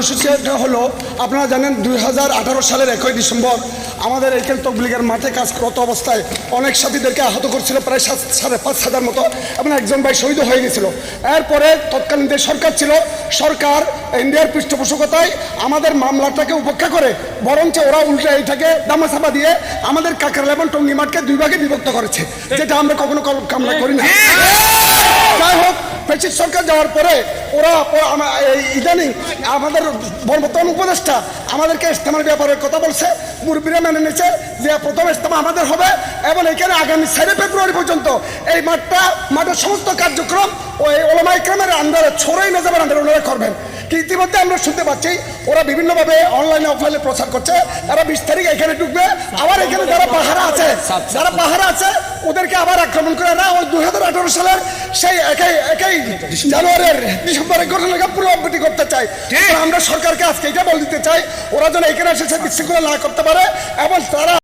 কর্মসূচিটা হলো, আপনারা জানেন দুই হাজার আঠারো সালের একই ডিসেম্বর আমাদের এইখানে তবলিগের মাঠে কাজ করত অবস্থায় অনেক সাথীদেরকে আহত করছিল, প্রায় সাত, সাড়ে পাঁচ হাজার মতো, এবং একজন ভাই শহীদ হয়ে গেছিল। এরপরে তৎকালীন যে সরকার ছিল, সরকার ইন্ডিয়ার পৃষ্ঠপোষকতায় আমাদের মামলাটাকে উপেক্ষা করে, বরঞ্চ ওরা উল্টে এইটাকে দামাসাবা দিয়ে আমাদের কাকার এবং টঙ্গি মাঠকে দুই ভাগে বিভক্ত করেছে, যেটা আমরা কখনো কামনা করি না। হোক সরকার যাওয়ার পরে ওরা ইদানিং আমাদের বর্তমান উপদেষ্টা আমাদেরকে ইস্তেমার ব্যাপারে কথা বলছে, মুরব্বীরা মেনে নিয়েছে যে প্রথম ইস্তেমা আমাদের হবে এবং এখানে আগামী সাড়ে ফেব্রুয়ারি পর্যন্ত এই মাঠটা, মাঠের সমস্ত কার্যক্রম ওই ওলামা ইকরামের আন্ডারে, ছড়াই নিজামের আন্ডারে ওনারা করবেন। ইতিমধ্যে আমরা শুনতে পাচ্ছি, ওরা বিভিন্নভাবে অনলাইনে অফলাইনে প্রচার করছে তারা বিশ তারিখ এখানে ঢুকবে, আবার এখানে যারা পাহারা আছে যারা পাহারা আছে ওদেরকে আবার আক্রমণ করে না ওই দুই হাজার আঠারো সালের সেই একই একই জানুয়ারির ডিসেম্বরের ঘটনাকে পুনরাবৃত্তি করতে চাই আমরা সরকারকে আজকে এটা বলে দিতে চাই ওরা যেন এখানে এসেছে বিশৃঙ্খলা না করতে পারে এবং তারা